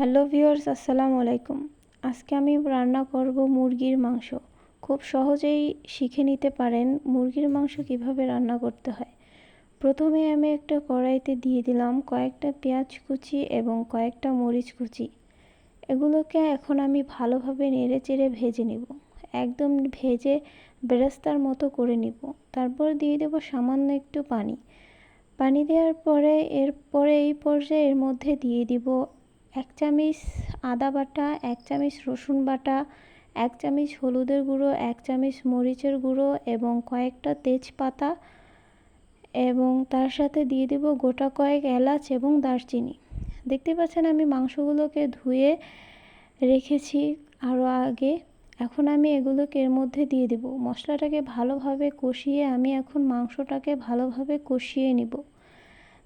Hello viewers, আসসালামু আলাইকুম। আজকে আমি রান্না করব মুরগির মাংস। খুব সহজেই শিখে নিতে পারেন মুরগির মাংস কীভাবে রান্না করতে হয়। প্রথমে আমি একটা কড়াইতে দিয়ে দিলাম কয়েকটা পেঁয়াজ কুচি এবং কয়েকটা মরিচ কুচি। এগুলোকে এখন আমি ভালোভাবে নেড়ে চেড়ে ভেজে নিব। একদম ভেজে বেরেস্তার মতো করে নিব। তারপর দিয়ে দেব সামান্য একটু পানি। পানি দেওয়ার পরে, এরপরে এই পর্যায়ে এর মধ্যে দিয়ে দিব এক চামচ আদা বাটা, এক চামচ রসুন বাটা, এক চামচ হলুদের গুঁড়ো, এক চামচ মরিচের গুঁড়ো এবং কয়েকটা তেজপাতা এবং তার সাথে দিয়ে দেব গোটা কয়েক এলাচ এবং দারচিনি। দেখতে পাচ্ছেন আমি মাংসগুলোকে ধুয়ে রেখেছি আরও আগে। এখন আমি এগুলোকে এর মধ্যে দিয়ে দেব। মশলাটাকে ভালোভাবে কষিয়ে আমি এখন মাংসটাকে ভালোভাবে কষিয়ে নিব।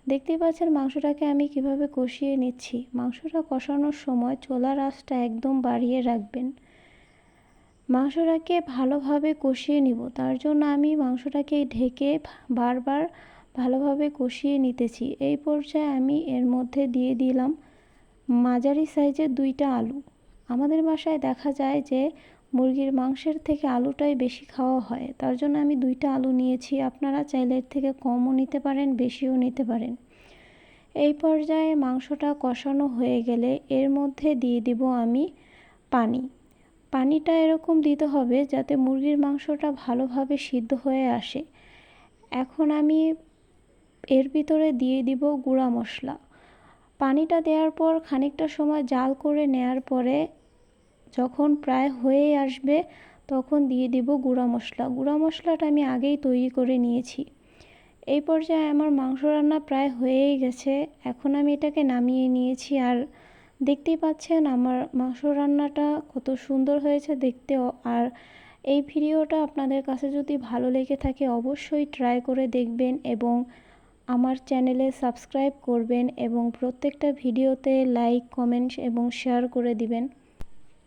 দেখতেই পাচ্ছেন মাংসটাকে আমি কীভাবে কষিয়ে নিচ্ছি। মাংসটা কষানোর সময় চোলার আঁচটা একদম বাড়িয়ে রাখবেন। মাংসটাকে ভালোভাবে কষিয়ে নিব। তার জন্য আমি মাংসটাকে ঢেকে বারবার ভালোভাবে কষিয়ে নিতেছি। এই পর্যায়ে আমি এর মধ্যে দিয়ে দিলাম মাঝারি সাইজের দুইটা আলু। আমাদের বাসায় দেখা যায় যে মুরগির মাংসের থেকে আলুটাই বেশি খাওয়া হয়। তার জন্য আমি দুইটা আলু নিয়েছি। আপনারা চাইলে এর থেকে কমও নিতে পারেন, বেশিও নিতে পারেন। এই পর্যায়ে মাংসটা কষানো হয়ে গেলে এর মধ্যে দিয়ে দিব আমি পানি। পানিটা এরকম দিতে হবে যাতে মুরগির মাংসটা ভালোভাবে সিদ্ধ হয়ে আসে। এখন আমি এর ভিতরে দিয়ে দিব গুঁড়া মশলা। পানিটা দেওয়ার পর খানিকটা সময় জাল করে নেয়ার পরে যখন প্রায় হয়ে আসবে তখন দিয়ে দিব গুঁড়া মশলা। গুঁড়া মশলাটা আমি আগেই তৈরি করে নিয়েছি। এই পর্যায়ে আমার মাংস রান্না প্রায় হয়েই গেছে। এখন আমি এটাকে নামিয়ে নিয়েছি আর দেখতেই পাচ্ছেন আমার মাংস রান্নাটা কত সুন্দর হয়েছে দেখতেও। আর এই ভিডিওটা আপনাদের কাছে যদি ভালো লেগে থাকে অবশ্যই ট্রাই করে দেখবেন এবং আমার চ্যানেলে সাবস্ক্রাইব করবেন এবং প্রত্যেকটা ভিডিওতে লাইক কমেন্ট এবং শেয়ার করে দিবেন।